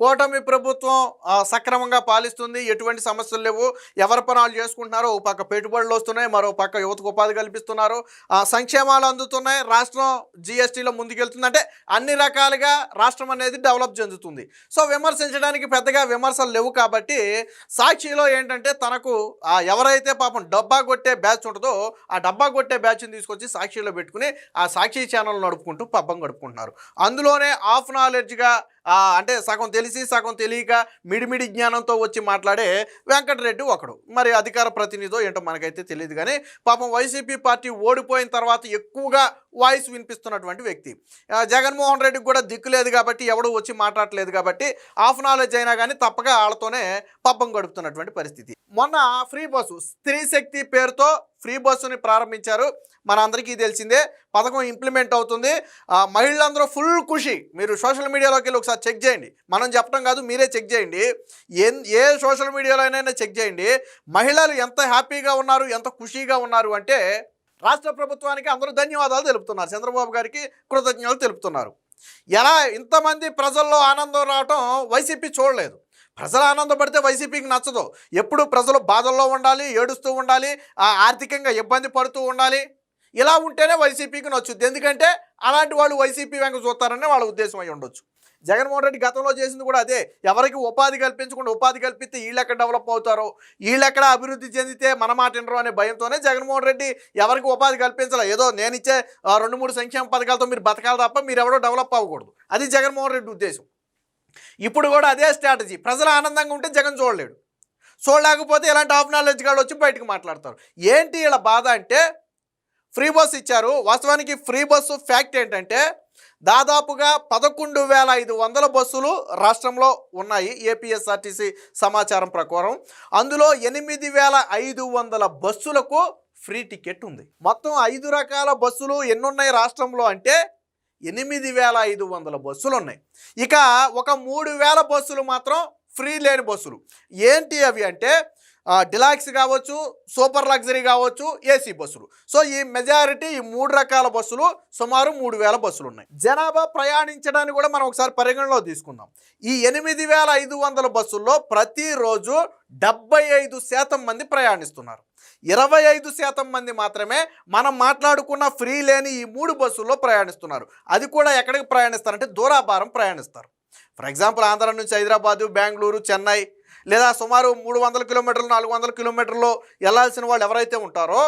కూటమి ప్రభుత్వం సక్రమంగా పాలిస్తుంది. ఎటువంటి సమస్యలు లేవు. ఎవరి పనాలు చేసుకుంటున్నారో ఒక పక్క పెట్టుబడులు వస్తున్నాయి మరో పక్క యువతకు ఉపాధి కల్పిస్తున్నారు. సంక్షేమాలు అందుతున్నాయి. రాష్ట్రం జిఎస్టీలో ముందుకెళ్తుంది. అంటే అన్ని రకాలుగా రాష్ట్రం అనేది డెవలప్ చెందుతుంది. సో విమర్శించడానికి పెద్దగా విమర్శలు లేవు కాబట్టి సాక్షిలో ఏంటంటే తనకు ఎవరైతే పాపం డబ్బా కొట్టే బ్యాచ్ ఉంటుందో ఆ డబ్బా కొట్టే బ్యాచ్ని తీసుకొచ్చి సాక్షిలో పెట్టుకుని ఆ సాక్షి ఛానల్ నడుపుకుంటూ పబ్బం గడుపుకుంటున్నారు. అందులోనే ఆఫ్ నాలెడ్జ్గా అంటే సగం తెలిసి సగం తెలియక మిడిమిడి జ్ఞానంతో వచ్చి మాట్లాడే వెంకటరెడ్డి ఒకడు. మరి అధికార ప్రతినిధో ఏంటో మనకైతే తెలియదు కానీ పాపం వైసీపీ పార్టీ ఓడిపోయిన తర్వాత ఎక్కువగా వాయిస్ వినిపిస్తున్నటువంటి వ్యక్తి. జగన్మోహన్ రెడ్డికి కూడా దిక్కు లేదు కాబట్టి ఎవడు వచ్చి మాట్లాడలేదు కాబట్టి ఆఫ్ నాలెడ్జ్ అయినా కానీ తప్పక వాళ్ళతోనే పబ్బం గడుపుతున్నటువంటి పరిస్థితి. మొన్న ఫ్రీ బస్సు స్త్రీ శక్తి పేరుతో ఫ్రీ బస్సుని ప్రారంభించారు. మనందరికీ తెలిసిందే పథకం ఇంప్లిమెంట్ అవుతుంది. ఆ, మహిళలందరూ ఫుల్ ఖుషి. మీరు సోషల్ మీడియాలోకి వెళ్ళి ఒకసారి చెక్ చేయండి. మనం చెప్పడం కాదు మీరే చెక్ చేయండి. ఏ ఏ సోషల్ మీడియాలోనైనా చెక్ చేయండి. మహిళలు ఎంత హ్యాపీగా ఉన్నారు ఎంత ఖుషీగా ఉన్నారు అంటే రాష్ట్ర ప్రభుత్వానికి అందరూ ధన్యవాదాలు తెలుపుతున్నారు. చంద్రబాబు గారికి కృతజ్ఞతలు తెలుపుతున్నారు. ఎలా ఇంతమంది ప్రజల్లో ఆనందం రావటం వైసీపీ చూడలేదు. ప్రజలు ఆనందపడితే వైసీపీకి నచ్చదు. ఎప్పుడు ప్రజలు బాధల్లో ఉండాలి ఏడుస్తూ ఉండాలి ఆర్థికంగా ఇబ్బంది పడుతూ ఉండాలి. ఇలా ఉంటేనే వైసీపీకి నచ్చుద్ది. ఎందుకంటే అలాంటి వాళ్ళు వైసీపీ వెంక చూస్తారనే వాళ్ళ ఉద్దేశం అయి ఉండొచ్చు. జగన్మోహన్ రెడ్డి గతంలో చేసింది కూడా అదే. ఎవరికి ఉపాధి కల్పించకుండా ఉపాధి కల్పిస్తే వీళ్ళు ఎక్కడ డెవలప్ అవుతారో? వీళ్ళు ఎక్కడ అభివృద్ధి చెందితే మన మాట వినరు అనే భయంతోనే జగన్మోహన్ రెడ్డి ఎవరికి ఉపాధి కల్పించలే. ఏదో నేను ఇచ్చే రెండు మూడు సంక్షేమ పథకాలతో మీరు బతకాలి తప్ప మీరు ఎవరో డెవలప్ అవ్వకూడదు. అది జగన్మోహన్ రెడ్డి ఉద్దేశం. ఇప్పుడు కూడా అదే స్ట్రాటజీ ప్రజలు ఆనందంగా ఉంటే జగన్ చూడలేడు. చూడలేకపోతే ఇలాంటి ఆఫ్ నాలెడ్జ్ గాళ్ళు వచ్చి బయటకు మాట్లాడతారు. ఏంటి ఇలా బాధ అంటే ఫ్రీ బస్ ఇచ్చారు. వాస్తవానికి ఫ్రీ బస్సు ఫ్యాక్ట్ ఏంటంటే దాదాపుగా పదకొండు వేల ఐదు వందల బస్సులు రాష్ట్రంలో ఉన్నాయి ఏపీఎస్ఆర్టీసీ సమాచారం ప్రకారం. అందులో ఎనిమిది వేల ఐదు వందల బస్సులకు ఫ్రీ టికెట్ ఉంది. మొత్తం ఐదు రకాల బస్సులు ఎన్నున్నాయి రాష్ట్రంలో అంటే ఎనిమిది వేల ఐదు వందల బస్సులు ఉన్నాయి. ఇక ఒక మూడు వేల బస్సులు మాత్రం ఫ్రీ లేని బస్సులు. ఏంటి అవి అంటే డిలాక్స్ కావచ్చు సూపర్ లగ్జరీ కావచ్చు ఏసీ బస్సులు. సో ఈ మెజారిటీ ఈ మూడు రకాల బస్సులు సుమారు మూడు వేల బస్సులు ఉన్నాయి. జనాభా ప్రయాణించడానికి కూడా మనం ఒకసారి పరిగణలో తీసుకుందాం. ఈ ఎనిమిది వేల ఐదు వందల బస్సుల్లో ప్రతిరోజు డెబ్బై ఐదు శాతం మంది ప్రయాణిస్తున్నారు. ఇరవై ఐదు శాతం మంది మాత్రమే మనం మాట్లాడుకున్న ఫ్రీ లేని ఈ మూడు బస్సుల్లో ప్రయాణిస్తున్నారు. అది కూడా ఎక్కడికి ప్రయాణిస్తారంటే దూరాభారం ప్రయాణిస్తారు. ఫర్ ఎగ్జాంపుల్ ఆంధ్ర నుంచి హైదరాబాదు బెంగళూరు చెన్నై లేదా సుమారు మూడు వందల కిలోమీటర్లు నాలుగు వందల కిలోమీటర్లు వెళ్ళాల్సిన వాళ్ళు ఎవరైతే ఉంటారో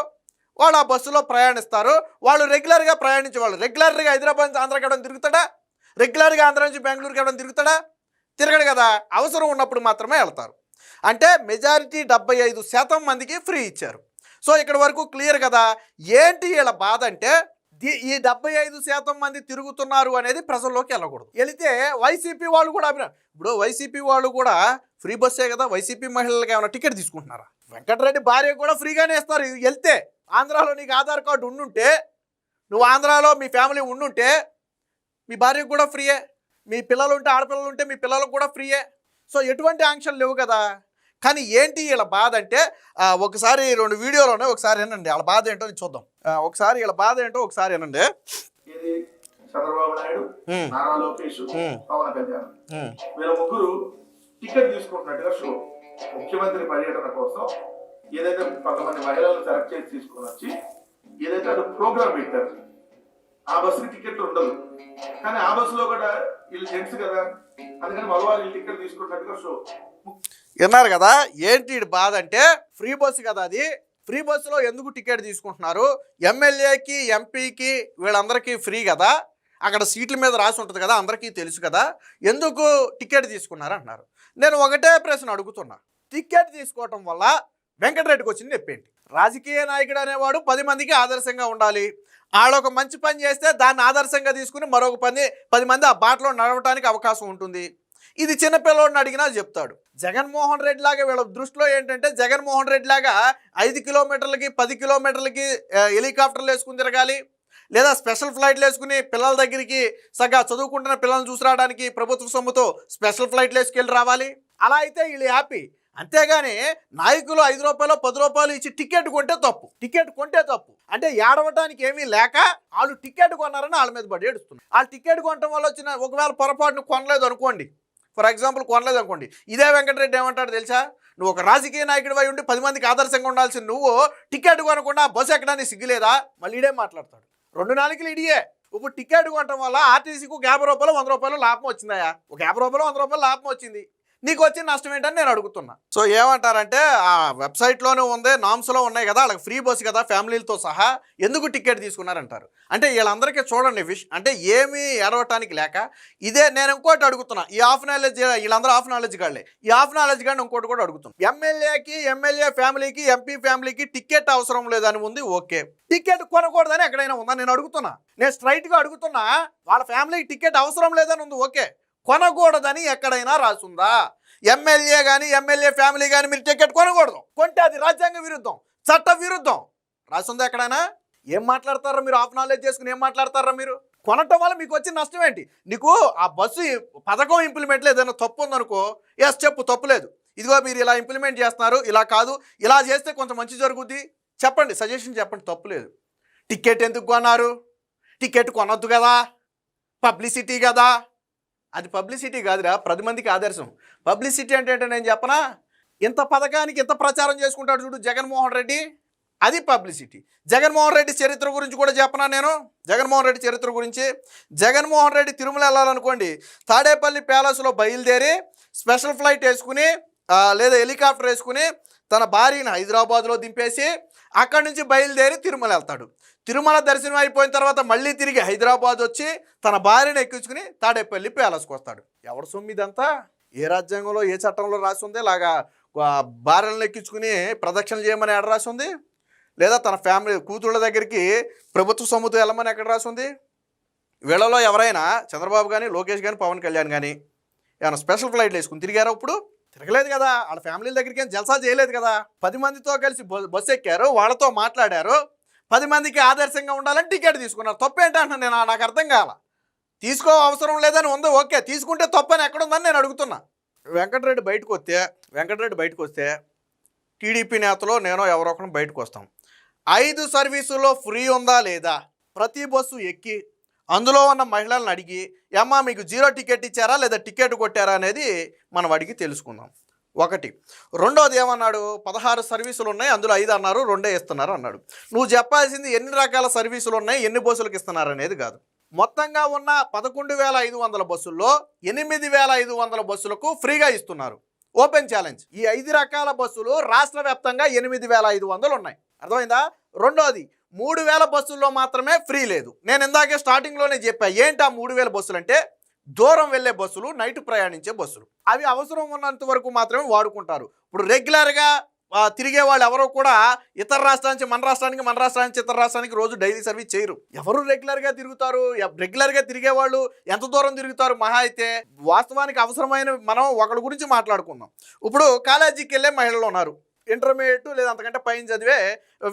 వాళ్ళు ఆ బస్సులో ప్రయాణిస్తారు. వాళ్ళు రెగ్యులర్గా ప్రయాణించే వాళ్ళు. రెగ్యులర్గా హైదరాబాద్ నుంచి ఆంధ్రాకి ఎవడం తిరుగుతాడా? రెగ్యులర్గా ఆంధ్ర నుంచి బెంగళూరుకి ఎవడం తిరుగుతాడా? తిరగడు కదా. అవసరం ఉన్నప్పుడు మాత్రమే వెళ్తారు. అంటే మెజారిటీ డెబ్బై ఐదు శాతం మందికి ఫ్రీ ఇచ్చారు. సో ఇక్కడ వరకు క్లియర్ కదా. ఏంటి వీళ్ళ బాధ అంటే ఈ డెబ్బై ఐదు శాతం మంది తిరుగుతున్నారు అనేది ప్రజల్లోకి వెళ్ళకూడదు. వెళితే వైసీపీ వాళ్ళు కూడా అభిప్రాయం ఇప్పుడు వైసీపీ వాళ్ళు కూడా ఫ్రీ బస్సే కదా వైసీపీ మహిళలకు ఏమైనా టికెట్ తీసుకుంటున్నారా? వెంకటరెడ్డి భార్య కూడా ఫ్రీగానే ఇస్తారు. ఇది వెళ్తే ఆంధ్రాలో నీకు ఆధార్ కార్డు ఉండుంటే నువ్వు ఆంధ్రాలో మీ ఫ్యామిలీ ఉండుంటే మీ భార్యకు కూడా ఫ్రీయే. మీ పిల్లలు ఉంటే ఆడపిల్లలు ఉంటే మీ పిల్లలకు కూడా ఫ్రీయే. సో ఎటువంటి ఆంక్షలు లేవు కదా. కానీ ఏంటి వీళ్ళ బాధ అంటే ఒకసారి రెండు వీడియోలోనే ఒకసారి వినండి. వాళ్ళ బాధ ఏంటో చూద్దాం. ఒకసారి వీళ్ళ బాధ ఏంటో ఒకసారి చంద్రబాబు నాయుడు ఉమ్, నారా లోకేష్ ఉమ్. పవన్ కళ్యాణ్. ఉమ్, వీళ్ళ ముగ్గురు టికెట్ తీసుకుంటున్నట్టుగా షో. ముఖ్యమంత్రి పర్యటన కోసం ఏదైతే కొంతమంది మహిళలను సెలెక్ట్ చేసి తీసుకొని వచ్చి ఏదైతే వాళ్ళు ప్రోగ్రామ్ పెట్టారు ఆ బస్సుకి టికెట్ ఉండదు కానీ ఆ బస్సులో కూడా వీళ్ళు జెంట్స్ కదా? అందుకని మగవాళ్ళు వీళ్ళు టికెట్ తీసుకుంటున్నట్టుగా షో. విన్నారు కదా? ఏంటి బాధ అంటే ఫ్రీ బస్సు కదా అది. ఫ్రీ బస్సులో ఎందుకు టికెట్ తీసుకుంటున్నారు? ఎమ్మెల్యేకి ఎంపీకి వీళ్ళందరికీ ఫ్రీ కదా? అక్కడ సీట్ల మీద రాసి ఉంటుంది కదా అందరికీ తెలుసు కదా. ఎందుకు టికెట్ తీసుకున్నారు అంటున్నారు. నేను ఒకటే ప్రశ్న అడుగుతున్నా. టికెట్ తీసుకోవటం వల్ల వెంకటరెడ్డికి వచ్చింది చెప్పేంటి రాజకీయ నాయకుడు అనేవాడు పది మందికి ఆదర్శంగా ఉండాలి. ఆడొక మంచి పని చేస్తే దాన్ని ఆదర్శంగా తీసుకుని మరొక పని పది మంది ఆ బాటలో నడవటానికి అవకాశం ఉంటుంది. ఇది చిన్నపిల్లవాడిని అడిగినా చెప్తాడు. జగన్మోహన్ రెడ్డి లాగా వీళ్ళ దృష్టిలో ఏంటంటే జగన్మోహన్ రెడ్డి లాగా ఐదు కిలోమీటర్లకి పది కిలోమీటర్లకి హెలికాప్టర్లు వేసుకుని తిరగాలి లేదా స్పెషల్ ఫ్లైట్లు వేసుకుని పిల్లల దగ్గరికి సగా చదువుకుంటున్న పిల్లల్ని చూసి రావడానికి ప్రభుత్వ సొమ్ముతో స్పెషల్ ఫ్లైట్లు వేసుకెళ్ళి రావాలి. అలా అయితే వీళ్ళు హ్యాపీ. అంతేగాని నాయకులు ఐదు రూపాయలు పది రూపాయలు ఇచ్చి టికెట్ కొంటే తప్పు. టికెట్ కొంటే తప్పు. అంటే ఏడవటానికి ఏమీ లేక వాళ్ళు టికెట్ కొన్నారని వాళ్ళ మీద పడి ఏడుస్తున్నారు. వాళ్ళు టికెట్ కొనటం వల్ల వచ్చిన ఒకవేళ పొరపాటును కొనలేదు అనుకోండి ఫర్ ఎగ్జాంపుల్ కొనలేదు అనుకోండి ఇదే వెంకటరెడ్డి ఏమంటాడు తెలుసా? నువ్వు ఒక రాజకీయ నాయకుడు అయి ఉండి పది మందికి ఆదర్శంగా ఉండాల్సిన నువ్వు టికెట్ కొనకుండా బస్సు ఎక్కడానికి సిగ్గులేదా? మళ్ళీ ఇడే మాట్లాడతాడు. రెండు నాలుగులు ఇడియే. ఇప్పుడు టికెట్ కొనడం వల్ల ఆర్టీసీకి ఒక యాభై రూపాయలు వంద రూపాయలు లాభం వచ్చిందా ఒక యాభై రూపాయలు వంద రూపాయలు లాభం వచ్చింది. నీకు వచ్చిన నష్టం ఏంటని నేను అడుగుతున్నా. సో ఏమంటారంటే ఆ వెబ్సైట్లోనే ఉంది నామ్స్లో ఉన్నాయి కదా వాళ్ళకి ఫ్రీ బస్ కదా ఫ్యామిలీలతో సహా ఎందుకు టికెట్ తీసుకున్నారంటారు? అంటే వీళ్ళందరికీ చూడండి విష్ అంటే ఏమీ ఎడవటానికి లేక ఇదే నేను ఇంకోటి అడుగుతున్నా ఈ హాఫ్ నాలెడ్జ్ వీళ్ళందరూ హాఫ్ నాలెడ్జ్ గాళ్ళే ఈ హాఫ్ నాలెడ్జ్ గాడిని ఇంకోటి కూడా అడుగుతున్నా. ఎమ్మెల్యేకి ఎమ్మెల్యే ఫ్యామిలీకి ఎంపీ ఫ్యామిలీకి టికెట్ అవసరం లేదని ఉంది ఓకే. టికెట్ కొనకూడదని ఎక్కడైనా ఉందా? నేను అడుగుతున్నా. నేను స్ట్రైట్గా అడుగుతున్నా వాళ్ళ ఫ్యామిలీకి టికెట్ అవసరం లేదని ఉంది ఓకే. కొనకూడదని ఎక్కడైనా రాసుందా? ఎమ్మెల్యే కానీ ఎమ్మెల్యే ఫ్యామిలీ కానీ మీరు టికెట్ కొనకూడదు. కొంటే అది రాజ్యాంగ విరుద్ధం చట్ట విరుద్ధం. రాసుందా ఎక్కడైనా? ఏం మాట్లాడతారా మీరు? ఆఫ్ నాలెడ్జ్ చేసుకుని ఏం మాట్లాడతారా మీరు? కొనటం వల్ల మీకు వచ్చిన నష్టం ఏంటి? నీకు ఆ బస్సు పథకం ఇంప్లిమెంట్లో ఏదైనా తప్పు ఉందనుకో ఎస్ చెప్పు తప్పు లేదు. ఇదిగో మీరు ఇలా ఇంప్లిమెంట్ చేస్తున్నారు ఇలా కాదు ఇలా చేస్తే కొంచెం మంచి జరుగుద్ది. చెప్పండి సజెషన్ చెప్పండి తప్పు లేదు. టికెట్ ఎందుకు కొన్నారు? టికెట్ కొనొద్దు కదా? పబ్లిసిటీ కదా? అది పబ్లిసిటీ కాదురా పది మందికి ఆదర్శం. పబ్లిసిటీ అంటే ఏంటో నేను చెప్పనా? ఇంత పథకానికి ఇంత ప్రచారం చేసుకుంటాడు చూడు జగన్మోహన్ రెడ్డి. అది పబ్లిసిటీ. జగన్మోహన్ రెడ్డి చరిత్ర గురించి కూడా చెప్పనా నేను? జగన్మోహన్ రెడ్డి చరిత్ర గురించి. జగన్మోహన్ రెడ్డి తిరుమల వెళ్ళాలనుకోండి తాడేపల్లి ప్యాలెస్లో బయలుదేరి స్పెషల్ ఫ్లైట్ వేసుకుని లేదా హెలికాప్టర్ వేసుకుని తన భార్యను హైదరాబాద్లో దింపేసి అక్కడి నుంచి బయలుదేరి తిరుమల వెళ్తాడు. తిరుమల దర్శనం అయిపోయిన తర్వాత మళ్ళీ తిరిగి హైదరాబాద్ వచ్చి తన భార్యను ఎక్కించుకుని తాడేపల్లి ప్యాలెస్కి వస్తాడు. ఎవడు సొమ్ము ఇదంతా? ఏ రాజ్యాంగంలో ఏ చట్టంలో రాసి ఉంది? ఇలాగా భార్యలను ఎక్కించుకుని ప్రదక్షిణ చేయమని ఎక్కడ రాసి ఉంది? లేదా తన ఫ్యామిలీ కూతుళ్ళ దగ్గరికి ప్రభుత్వ సొమ్ముతో వెళ్ళమని ఎక్కడ రాసి ఉంది? వీళ్ళలో ఎవరైనా చంద్రబాబు కానీ లోకేష్ కానీ పవన్ కళ్యాణ్ కానీ ఏమైనా స్పెషల్ ఫ్లైట్లు వేసుకుని తిరిగారా ఇప్పుడు? తిరగలేదు కదా. వాళ్ళ ఫ్యామిలీల దగ్గరికి ఏం జల్సా చేయలేదు కదా. పది మందితో కలిసి బ- బస్సు ఎక్కారు వాళ్ళతో మాట్లాడారు. పది మందికి ఆదర్శంగా ఉండాలని టికెట్ తీసుకున్నారు. తప్పు నేను? నాకు అర్థం కావాల తీసుకో అవసరం లేదని ఉంది ఓకే. తీసుకుంటే తప్పని ఎక్కడుందని నేను అడుగుతున్నా. వెంకటరెడ్డి బయటకు వస్తే వెంకటరెడ్డి బయటకు వస్తే టీడీపీ నేతలో నేను ఎవరో ఒకరు బయటకు వస్తాం. ఐదు సర్వీసుల్లో ఫ్రీ ఉందా లేదా? ప్రతి బస్సు ఎక్కి అందులో ఉన్న మహిళలను అడిగి ఏమ్మా మీకు జీరో టికెట్ ఇచ్చారా లేదా టికెట్ కొట్టారా? అనేది మనం అడిగి తెలుసుకుందాం. ఒకటి. రెండోది ఏమన్నాడు? పదహారు సర్వీసులు ఉన్నాయి అందులో ఐదు అన్నారు రెండే ఇస్తున్నారు అన్నాడు. నువ్వు చెప్పాల్సింది ఎన్ని రకాల సర్వీసులు ఉన్నాయి ఎన్ని బస్సులకు ఇస్తున్నారు? అనేది కాదు. మొత్తంగా ఉన్న పదకొండు వేల ఐదు వందల బస్సుల్లో ఎనిమిది వేల ఐదు వందల బస్సులకు ఫ్రీగా ఇస్తున్నారు. Open challenge. ఈ ఐదు రకాల బస్సులు రాష్ట్ర వ్యాప్తంగా ఎనిమిది వేల ఐదు వందలు ఉన్నాయి. అర్థమైందా? రెండోది. మూడు వేల బస్సుల్లో మాత్రమే ఫ్రీ లేదు. నేను ఇందాకే స్టార్టింగ్లోనే చెప్పా ఏంటి ఆ మూడు వేల బస్సులు అంటే దూరం వెళ్ళే బస్సులు నైట్ ప్రయాణించే బస్సులు. అవి అవసరం ఉన్నంత వరకు మాత్రమే వాడుకుంటారు. ఇప్పుడు రెగ్యులర్గా తిరిగే వాళ్ళు ఎవరో కూడా ఇతర రాష్ట్రానికి నుంచి మన రాష్ట్రానికి మన రాష్ట్రానికి నుంచి ఇతర రాష్ట్రానికి రోజు డైలీ సర్వీస్ చేయరు. ఎవరు రెగ్యులర్గా తిరుగుతారు? రెగ్యులర్గా తిరిగే వాళ్ళు ఎంత దూరం తిరుగుతారు? మహా అయితే వాస్తవానికి అవసరమైన మనం ఒకరి గురించి మాట్లాడుకుందాం. ఇప్పుడు కాలేజీకి వెళ్ళే మహిళలు ఉన్నారు. ఇంటర్మీడియట్ లేదా అంతకంటే పైన చదివే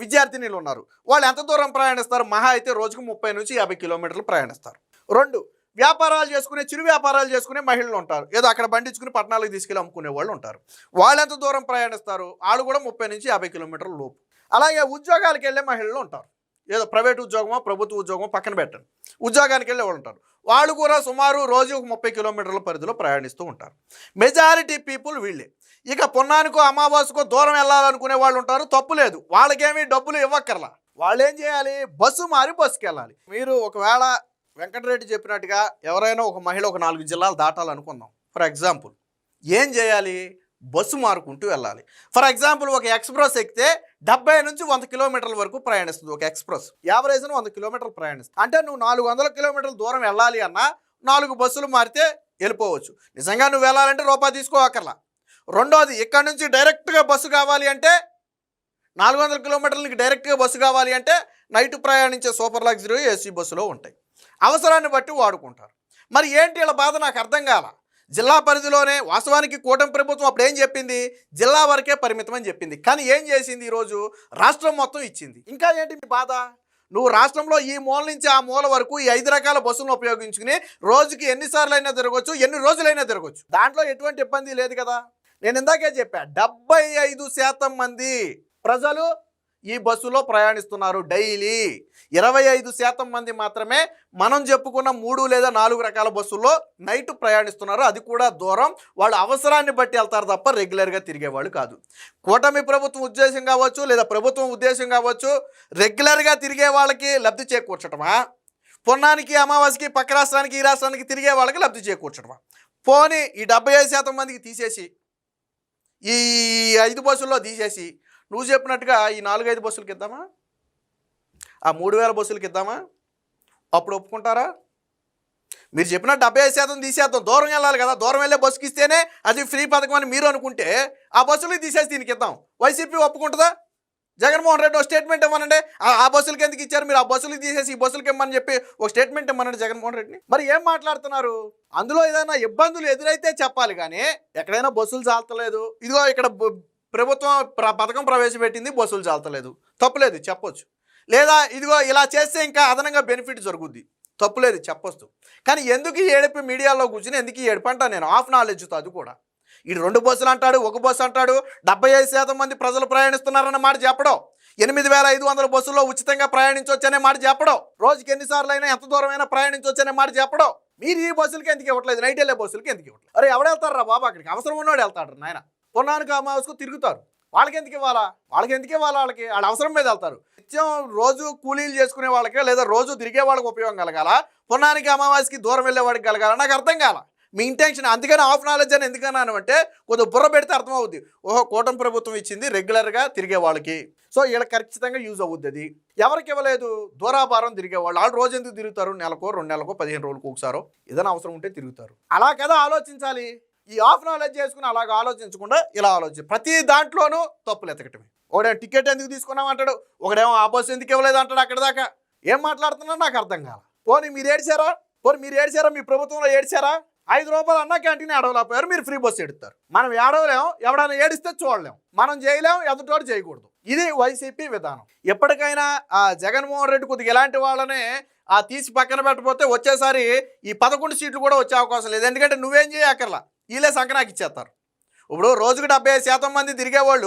విద్యార్థినిలు ఉన్నారు. వాళ్ళు ఎంత దూరం ప్రయాణిస్తారు? మహా అయితే రోజుకు ముప్పై నుంచి యాభై కిలోమీటర్లు ప్రయాణిస్తారు. రెండు వ్యాపారాలు చేసుకునే చిరు వ్యాపారాలు చేసుకునే మహిళలు ఉంటారు. ఏదో అక్కడ బండించుకుని పట్టణాలకు తీసుకెళ్ళి అమ్ముకునే వాళ్ళు ఉంటారు. వాళ్ళు ఎంత దూరం ప్రయాణిస్తారు? వాళ్ళు కూడా ముప్పై నుంచి యాభై కిలోమీటర్ల లోపు. అలాగే ఉద్యోగాలకు వెళ్ళే మహిళలు ఉంటారు. ఏదో ప్రైవేట్ ఉద్యోగమో ప్రభుత్వ ఉద్యోగమో పక్కన పెట్టండి ఉద్యోగానికి వెళ్ళే వాళ్ళు ఉంటారు. వాళ్ళు కూడా సుమారు రోజు ఒక ముప్పై కిలోమీటర్ల పరిధిలో ప్రయాణిస్తూ ఉంటారు. మెజారిటీ పీపుల్ వీళ్ళే. ఇక పొన్నానికో అమావాస్యకో దూరం వెళ్ళాలనుకునే వాళ్ళు ఉంటారు. తప్పు లేదు. వాళ్ళకేమీ డబ్బులు ఇవ్వక్కర్లా. వాళ్ళు ఏం చేయాలి? బస్సు మారి బస్సుకి వెళ్ళాలి. మీరు ఒకవేళ వెంకటరెడ్డి చెప్పినట్టుగా ఎవరైనా ఒక మహిళ ఒక నాలుగు జిల్లాలు దాటాలనుకుందాం ఫర్ ఎగ్జాంపుల్ ఏం చేయాలి? బస్సు మారుకుంటూ వెళ్ళాలి. ఫర్ ఎగ్జాంపుల్ ఒక ఎక్స్ప్రెస్ ఎక్కితే డెబ్బై నుంచి వంద కిలోమీటర్ల వరకు ప్రయాణిస్తుంది ఒక ఎక్స్ప్రెస్. యావరేజ్ వంద కిలోమీటర్లు ప్రయాణిస్తుంది. అంటే నువ్వు నాలుగు వందల కిలోమీటర్ల దూరం వెళ్ళాలి అన్నా నాలుగు బస్సులు మారితే వెళ్ళిపోవచ్చు. నిజంగా నువ్వు వెళ్ళాలంటే రూపాయి తీసుకోవక్కర్లా రెండోది ఇక్కడ నుంచి డైరెక్ట్గా బస్సు కావాలి అంటే నాలుగు వందల కిలోమీటర్లకి డైరెక్ట్గా బస్సు కావాలి అంటే నైట్ ప్రయాణించే సూపర్ లగ్జరీ ఏసీ బస్సులో ఉంటాయి. అవసరాన్ని బట్టి వాడుకుంటారు. మరి ఏంటి వీళ్ళ బాధ? నాకు అర్థం కాల. జిల్లా పరిధిలోనే వాస్తవానికి కూటమి ప్రభుత్వం అప్పుడు ఏం చెప్పింది? జిల్లా వరకే పరిమితం అని చెప్పింది. కానీ ఏం చేసింది ఈరోజు? రాష్ట్రం మొత్తం ఇచ్చింది. ఇంకా ఏంటి మీ బాధ? నువ్వు రాష్ట్రంలో ఈ మూల నుంచి ఆ మూల వరకు ఈ ఐదు రకాల బస్సులను ఉపయోగించుకుని రోజుకి ఎన్నిసార్లు అయినా తిరగచ్చు ఎన్ని రోజులైనా తిరగచ్చు. దాంట్లో ఎటువంటి ఇబ్బంది లేదు కదా? నేను ఇందాకే చెప్పా డెబ్బై ఐదు శాతం మంది ప్రజలు ఈ బస్సులో ప్రయాణిస్తున్నారు డైలీ. ఇరవై ఐదు శాతం మంది మాత్రమే మనం చెప్పుకున్న మూడు లేదా నాలుగు రకాల బస్సుల్లో నైట్ ప్రయాణిస్తున్నారు. అది కూడా దూరం. వాళ్ళ అవసరాన్ని బట్టి వెళ్తారు తప్ప రెగ్యులర్గా తిరిగేవాళ్ళు కాదు. కూటమి ప్రభుత్వం ఉద్దేశం కావచ్చు లేదా ప్రభుత్వం ఉద్దేశం కావచ్చు రెగ్యులర్గా తిరిగే వాళ్ళకి లబ్ధి చేకూర్చటమా? పొన్నానికి అమావాస్యకి పక్క రాష్ట్రానికి ఈ రాష్ట్రానికి తిరిగే వాళ్ళకి లబ్ధి చేకూర్చడమా పోనీ ఈ డెబ్బై ఐదు శాతం మందికి తీసేసి ఈ ఐదు బస్సుల్లో తీసేసి నువ్వు చెప్పినట్టుగా ఈ నాలుగైదు బస్సులకి ఇద్దామా? ఆ మూడు వేల బస్సులకి ఇద్దామా? అప్పుడు ఒప్పుకుంటారా? మీరు చెప్పిన డెబ్బై ఐదు శాతం తీసేద్దాం దూరం వెళ్ళాలి కదా దూరం వెళ్ళే బస్సుకి ఇస్తేనే అది ఫ్రీ పథకం అని మీరు అనుకుంటే ఆ బస్సులకి తీసేసి దీనికి ఇద్దాం. వైసీపీ ఒప్పుకుంటుందా? జగన్మోహన్ రెడ్డి ఒక స్టేట్మెంట్ ఇవ్వనండి. ఆ- బస్సులకి ఎందుకు ఇచ్చారు? మీరు ఆ బస్సులకి తీసేసి ఈ బస్సులకి ఇమ్మని చెప్పి ఒక స్టేట్మెంట్ ఇమ్మనండి జగన్మోహన్ రెడ్డిని. మరి ఏం మాట్లాడుతున్నారు? అందులో ఏదైనా ఇబ్బందులు ఎదురైతే చెప్పాలి కానీ ఎక్కడైనా బస్సులు చాలతలేదు ఇదిగో ఇక్కడ ప్రభుత్వం ప్ర- పథకం ప్రవేశపెట్టింది బస్సులు చాలతలేదు. తప్పులేదు చెప్పొచ్చు. లేదా ఇదిగో ఇలా చేస్తే ఇంకా అదనంగా బెనిఫిట్ జరుగుద్ది. తప్పులేదు చెప్పొచ్చు. కానీ ఎందుకు ఈ ఏడుపు మీడియాలో కూర్చుని ఎందుకు ఈ ఏడుపు అంటా నేను? హాఫ్ నాలెడ్జ్తో అది కూడా. ఇటు రెండు బస్సులు అంటాడు ఒక బస్సు అంటాడు డెబ్బై ఐదు శాతం మంది ప్రజలు ప్రయాణిస్తున్నారన్న మాట చెప్పడం. ఎనిమిది వేల ఐదు వందల బస్సుల్లో ఉచితంగా ప్రయాణించవచ్చు అనే మాట చెప్పడం. రోజుకి ఎన్నిసార్లు అయినా ఎంత దూరమైనా ప్రయాణించవచ్చు అనే మాట చెప్పడం. మీరు ఈ బస్సులకి ఎందుకు ఇవ్వట్లేదు? నైట్ వెళ్ళే బస్సులకి ఎందుకు ఇవ్వట్లేదు? అరే ఎవడెళ్తారా బాబు అక్కడికి? అవసరం ఉన్నవాడు వెళ్తాడు నాయన. పొన్నానికి అమావాస్కు తిరుగుతారు. వాళ్ళకి ఎందుకు ఇవ్వాలా? వాళ్ళకి ఎందుకు ఇవ్వాలా వాళ్ళకి? వాళ్ళ అవసరం మీద వెళ్తారు. నిత్యం రోజు కూలీలు చేసుకునే వాళ్ళకి లేదా రోజు తిరిగే వాళ్ళకి ఉపయోగం కలగాల. పొన్నానికి అమావాస్యకి దూరం వెళ్ళే వాడికి కలగాల. నాకు అర్థం కాల. మీ ఇంటెన్షన్ అందుకని ఆఫ్ నాలెడ్జ్ అని ఎందుకన్నాను అంటే కొద్దిగా బుర్ర పెడితే అర్థమవుద్ది. ఓహో కూటమి ప్రభుత్వం ఇచ్చింది రెగ్యులర్గా తిరిగే వాళ్ళకి. సో వీళ్ళకి ఖచ్చితంగా యూజ్ అవుద్ది అది. ఎవరికి ఇవ్వలేదు? దూరాభారం తిరిగే వాళ్ళు. వాళ్ళు రోజు ఎందుకు తిరుగుతారు? నెలకో రెండు నెలకో పదిహేను రోజులకు ఒకసారో ఏదైనా అవసరం ఉంటే తిరుగుతారు. అలా కదా ఆలోచించాలి. ఈ ఆఫ్ నాలెడ్జ్ చేసుకుని అలాగ ఆలోచించకుండా ఇలా ఆలోచించు. ప్రతి దాంట్లోనూ తప్పులు ఎతకటమే. ఒకడేమో టికెట్ ఎందుకు తీసుకున్నాం అంటాడు. ఒకడేమో ఆ బస్సు ఎందుకు ఇవ్వలేదు అంటాడు అక్కడ దాకా. ఏం మాట్లాడుతున్నా నాకు అర్థం కాల. పోనీ మీరు ఏడిచారా? పోనీ మీరు ఏడిచారా? మీ ప్రభుత్వంలో ఏడ్చారా? ఐదు రూపాయలు అన్నా క్యాంటీన్ ఏడవలేకపోయారు మీరు ఫ్రీ బస్సు ఎడుతారు మనం ఏడవలేం. ఎవడైనా ఏడిస్తే చూడలేం. మనం చేయలేం. ఎదుటోడు చేయకూడదు. ఇది వైసీపీ విధానం. ఎప్పటికైనా ఆ జగన్మోహన్ రెడ్డి కొద్దిగా ఇలాంటి వాళ్ళనే ఆ తీసి పక్కన పెట్టకపోతే వచ్చేసారి ఈ పదకొండు సీట్లు కూడా వచ్చే అవకాశం లేదు. ఎందుకంటే నువ్వేం చేయక్కర్లా. వీళ్ళే సంకనాకి ఇచ్చేస్తారు ఇప్పుడు రోజుకు డెబ్బై శాతం మంది తిరిగేవాళ్ళు